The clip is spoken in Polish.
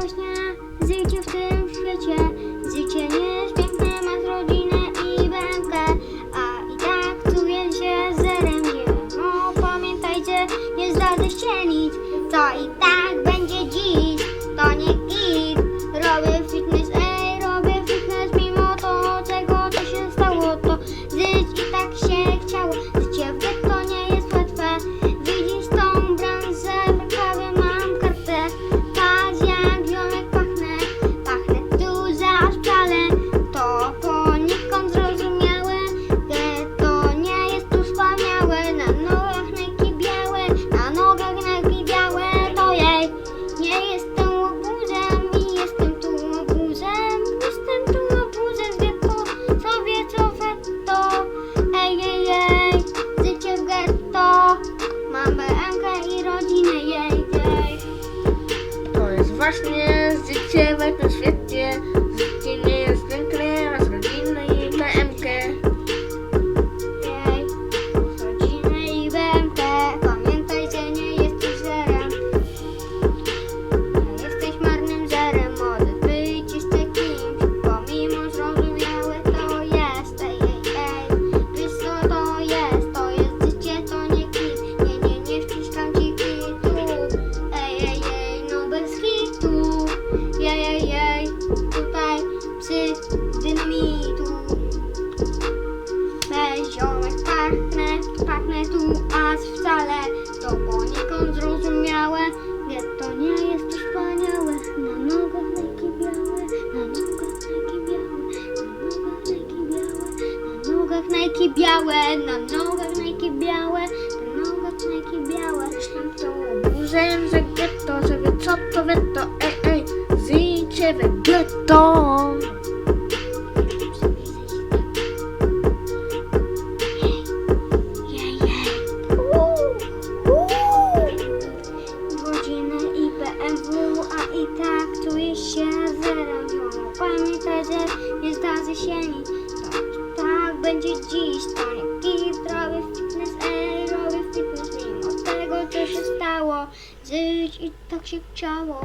właśnie życie w tym świecie. Życie nie jest piękne, masz rodzinę i bękę. A i tak czuję się zerem nie. No pamiętajcie, nie zdarzy się nic. To i tak będzie właśnie życie w tym tu, aż wcale to poniekąd zrozumiałe. Getto nie jest to wspaniałe, na nogach Nike białe, na nogach Nike białe, na nogach Nike białe, na nogach Nike białe, na nogach Nike białe. Jestem to łobuzem, że getto, że wie co to wetto. Ej, ej, życie w getto. Nie zdarzy się nic. To i tak będzie dziś. Kit, robię fitness, robię fitness mimo tego, co się stało. Żyć i tak się chciało.